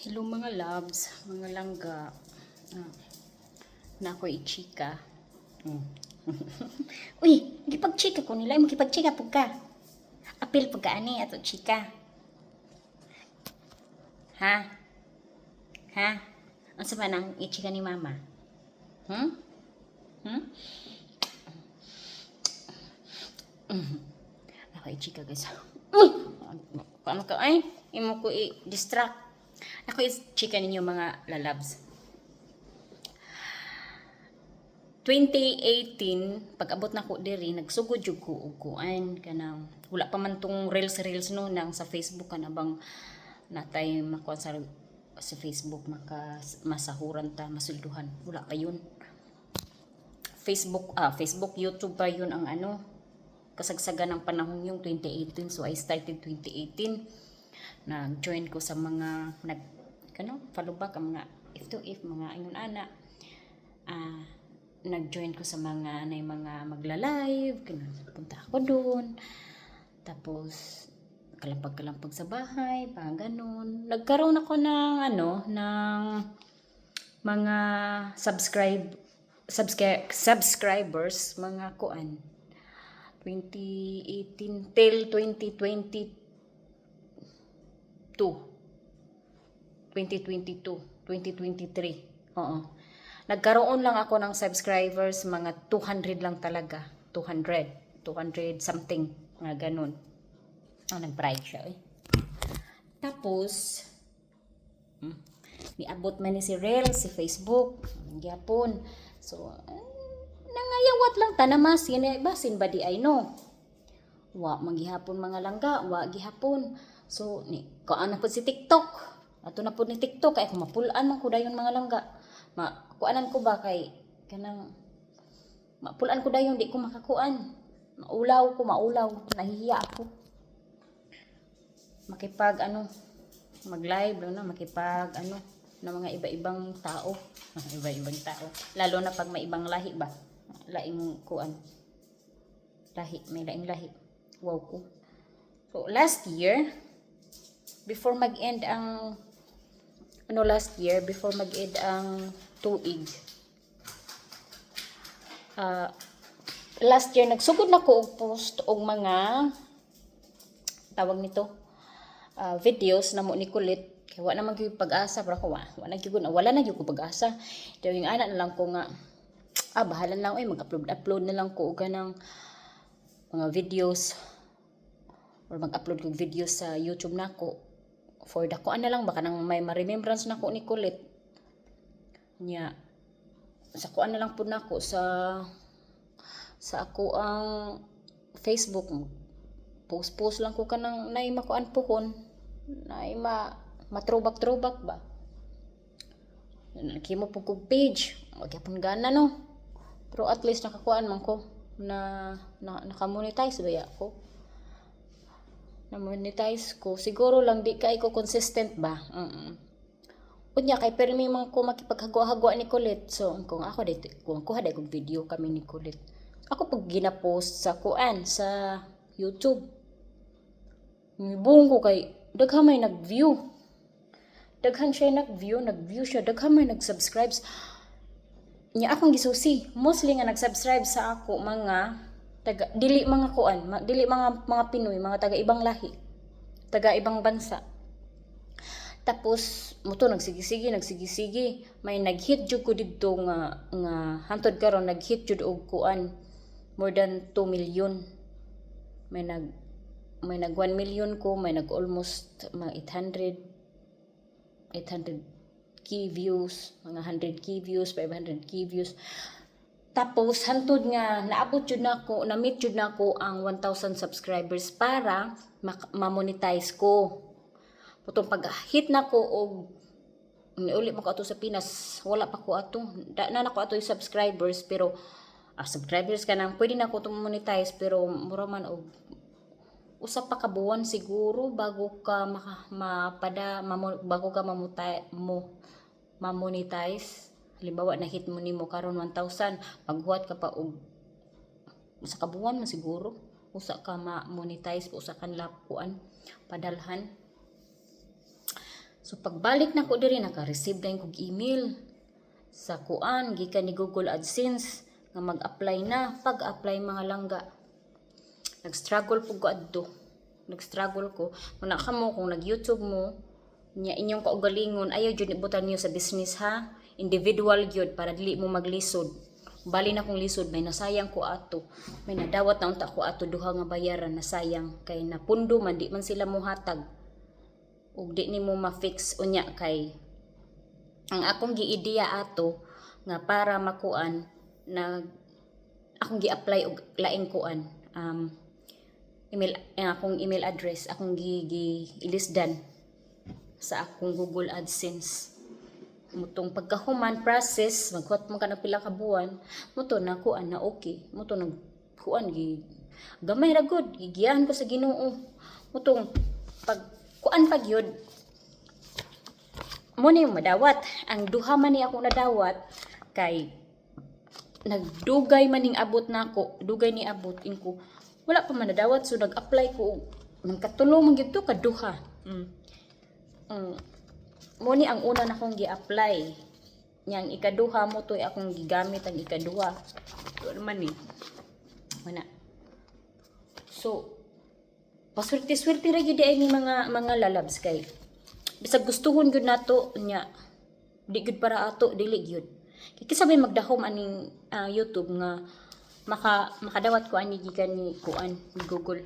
Hello mga loves, mga langga. Ah, na ako i-chika. Mm. Uy, gipag-chika ko nila. Magipag-chika po ka. Apil po ka ani ato chika. Ha? Ha? Ang sa nang i-chika ni mama? Hmm? Hmm? Mm. Ako i-chika guys. Uy! Paano ka? Ay, imo ko i-distract. Ako i-chika ninyo mga lalabs. 2018 pag abot na ko diri nagsugod jud ko og kuan kanang wala pa man tong reels reels no nang sa Facebook kana bang natay makuan sa sa Facebook maka masahuran ta masulduhan. Wala pa yun. Facebook ah Facebook YouTube pa yun ang ano kasagsagan ng panahon yung 2018 so I started 2018 nag-join ko sa mga nag kano back ang mga if to if mga ingon ana ah nag-join ko sa mga na mga magla-live, ganun. punta ako doon. Tapos kalampag-kalampag sa bahay, pa ganun. Nagkaroon ako ng ano, ng mga subscribe subscribe subscribers, mga kuan. 2018 till 2022. 2022, 2023. Oo. Nagkaroon lang ako ng subscribers, mga 200 lang talaga. 200. 200 something. Mga ganun. Oh, nag-pride siya eh. Tapos, hmm, niabot man ni si Rel, si Facebook, gyapon. So, eh, nangayawat lang tanamas, yun eh, basin ba di ay no? Wa, magihapon mga langga, wa gihapon. So, ni, kaan na po si TikTok. Ato na po ni TikTok, kaya kung mapulaan man ko dayon mga langga. Ma kuanan ko ba kay kanang mapulan ko dayon di ko makakuan. Maulaw ko maulaw. Nahihiya ako. Makipag ano mag live na makipag ano ng mga iba-ibang tao. Iba-ibang tao. Lalo na pag may ibang lahi ba. Laing kuan. Lahi may laing lahi. Wow ko. So last year before mag-end ang ano last year before mag-end ang tuig. Ah, last year nagsugod na ko og post og mga tawag nito ah, videos na mo ni kulit kay wala naman gyud pag-asa para ko wa gyud na wala na gyud ko pag-asa dawing ana na lang ko nga ah bahala na lang oy mag-upload upload na lang ko og kanang mga videos or mag-upload kog videos sa YouTube nako. For kuan na lang baka nang may ma-remembrance nako ni kulit nya sa kuan na lang po nako sa sa ako ang Facebook post post lang ko kanang nay makuan pohon nay ma matrobak trobak ba nakimo po kog page. Wag yapon gana no? Pero at least nakakuan man ko na, na naka-monetize ba ya ko na-monetize ko. Siguro lang di kay ko consistent ba. Mm Unya kay permi man ko makipaghagwa-hagwa ni Kulit. So kung ako dito, kung kuha dai kog video kami ni Kulit. Ako pag gina-post sa kuan sa YouTube. Buong ko kay daghan may nag-view. Daghan siya nag-view, nag-view siya, daghan may nag-subscribes. Nya akong gisusi, mostly nga nag-subscribe sa ako mga taga dili mga kuan ma, dili mga mga Pinoy mga taga ibang lahi taga ibang bansa. Tapos muto nagsigi-sige nagsigi-sige may nag-hit jud ko didto nga nga hantod karon nag-hit jud og kuan more than 2 million. May nag may nag 1 million ko may nag almost mga 800 800 key views mga 100 key views 500 key views tapos hantod nga naabot jud nako, na meet jud nako ang 1000 subscribers para ma-monetize ko. Putong pag hit nako og niuli mo ko ato sa Pinas, wala pa ko ato. Da na nako ato yung subscribers pero ah, subscribers ka nang pwede nako to monetize pero mura man og usa pa ka buwan siguro bago ka maka, mapada mamo, bago ka mamutay mo ma-monetize halimbawa na hit mo nimo karon 1000 maghuwat ka pa og usa ka buwan man siguro usa ka ma-monetize usa kan lapuan padalhan So pagbalik na ko diri naka-receive na kog email sa kuan gikan ni Google AdSense nga mag-apply na pag-apply mga langga. Nag-struggle pug ko adto. Nag-struggle ko. Muna ka mo kung nag-YouTube mo, nya inyong kaugalingon ayaw jud ibutan niyo sa business ha. Individual gyud para dili mo maglisod. Bali na kong lisod may nasayang ko ato. May nadawat na unta ko ato duha nga bayaran nasayang kay napundo man di man sila mohatag. Ug di nimo ma-fix unya kay ang akong giideya ato nga para makuan na akong gi-apply og laing kuan um, email ang akong email address akong gi, gi ilisdan sa akong Google AdSense mutong pagkahuman process magkuhat mo ka ng pila ka buwan muto na kuan na okay. Muto nag kuan gi gamay ra gud gigiyahan ko sa Ginoo. Mutong pag kuan pag yun mo ni madawat ang duha man ni ako nadawat kay nagdugay man ning abot nako dugay ni abot inko. Wala pa man nadawat so nag-apply ko nang katulong man gyud to kaduha mm. mm. Mo ni ang una na akong gi-apply. Yang ikaduha mo to akong gigamit ang ikaduha. To naman ni mana so paswerte-swerte ra gyud ay ni mga mga lalabs kay. Bisag gustuhon gyud nato nya di gyud para ato dili gyud. Kay kisabay magdahom aning ah, YouTube nga maka makadawat ko ani gikan ni kuan ni Google.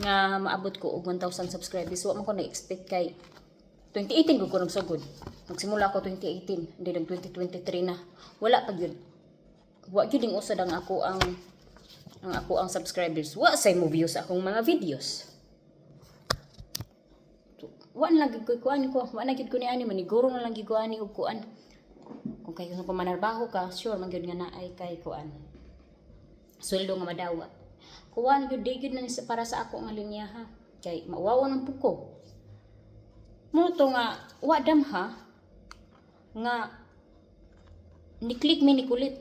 Nga maabot ko og 1000 subscribers. Wa man ko na-expect kay 2018 ko ko nagsugod nagsimula ko 2018 hindi nag 2023 na. Wala pa gyud. Wa gyud ding usad ang ako ang ang ako ang subscribers. Wa say mo views akong mga videos. Wa na lang gid ko kuan ko. Wa na gid ko ni ani maniguro na lang gid ko ani og kuan. Kung kayo sa pamanarbaho ka sure man gyud nga naay kay kuan. Sweldo nga madawat kuan gyud di gyud na para sa ako nga linya ha? Kay mawawa ng puko mo to nga wa dam ha nga ni-click mi ni kulit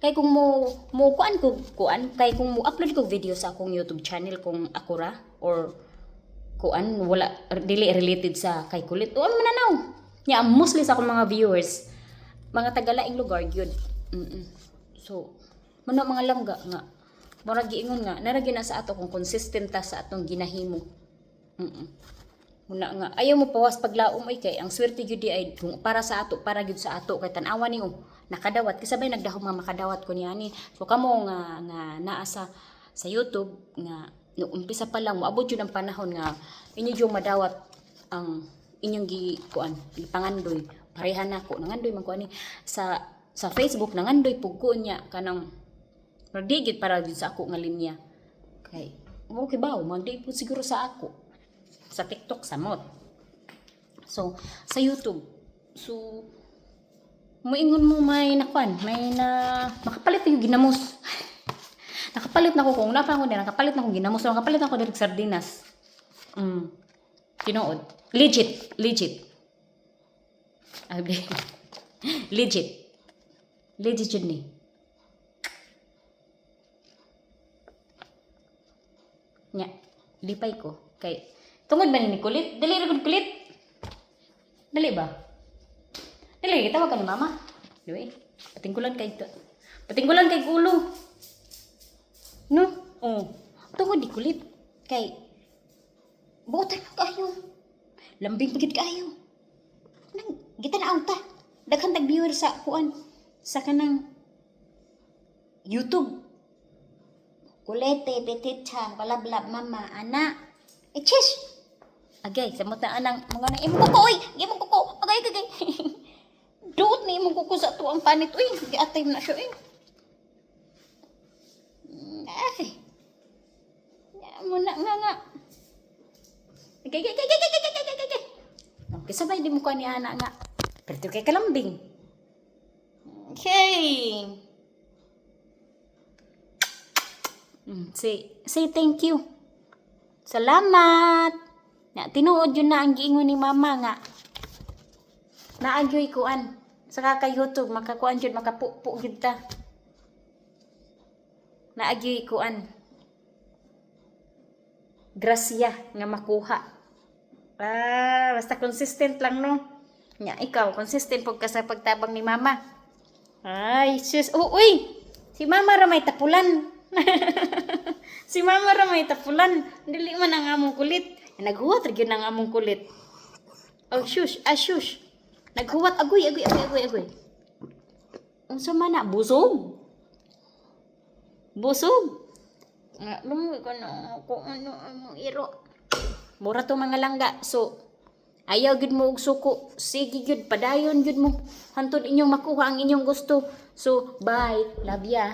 kay kung mo mo kuan ko kuan kay kung mo upload ko video sa akong YouTube channel kung ako ra or kuan wala dili related sa kay kulit. Ano mananaw nya mostly sa akong mga viewers mga tagalaing lugar gyud mm so mano mga langga nga murag giingon nga naragi na sa ato kung consistent ta sa atong ginahimo. Mm muna nga ayaw mo pawas paglaom ay kay ang swerte gyud di ay para sa ato para gyud sa ato kay tan-awa ni oh, nakadawat kasabay nagdahom nga makadawat ko niani so kamo nga nga naa sa sa YouTube nga no umpisa pa lang moabot jud ang panahon nga inyo jud madawat ang inyong gi kuan gipangandoy pareha nako nangandoy man ko ani sa sa Facebook nangandoy pug ko niya kanang Magdigit para din sa ako nga linya. Kay, okay ba? Magdi po siguro sa ako. Sa TikTok, sa mod. So, sa YouTube. So, muingon mo may nakwan, may na, makapalit yung ginamos. nakapalit na ko kung napa ko din, nakapalit na ko ginamos. So, nakapalit na ko din sardinas. Mm. Tinood. Legit. Legit. Abi. Legit. Legit yun ni. Nya, lipay ko. Kay, tungod ba ni kulit? Dali ra kulit. Dali ba? Dali, tawag ka ni mama. Dali, patingkulan kay to. Patingkulan kay ulo. No? Oh. Tungod di kulit. Kay, buotan kayo. Lambing pagit kayo. Nang, gita na ta. Daghan tag viewer sa kuan. Sa kanang YouTube. Kulete, petitsa, balablab, mama, ana. Eh, chis! Agay, samot na anang mga na imong kuko, oy! Imong kuko! Agay, agay! Duot ni imong kuko sa tuwang panit, uy! Giatay mo na siya! Mm, Ay! Mo na nga nga! Agay, agay, agay, agay, agay, agay, agay, agay! Okay, sabay di mo ko ni ana nga. Pero kay kalambing. Okay! Mm, say, say thank you. Salamat. Na tinuod yun na ang giingon ni mama nga. Naagyoy kuan. Saka kay YouTube makakuan jud makapupo gyud ta. Naagyoy kuan. Grasya nga makuha. Ah, basta consistent lang no. Nya ikaw consistent pug ka sa pagtabang ni mama. Ay, sus. Uy. Si mama ra tapulan. si mama ra tapulan. Dili man ang among kulit. Naghuwat gyud ang among kulit. Oh, shush. Ah, shush. Naghuwat agoy, agoy, agoy, agoy, agoy. Unsa man na busog? Busog. Lumoy ko na ako ano ang iro. Mura to mga langga. So, ayaw gid mo og suko. Sige gid padayon gid mo. Hantod inyong makuha ang inyong gusto. So, bye. Love ya.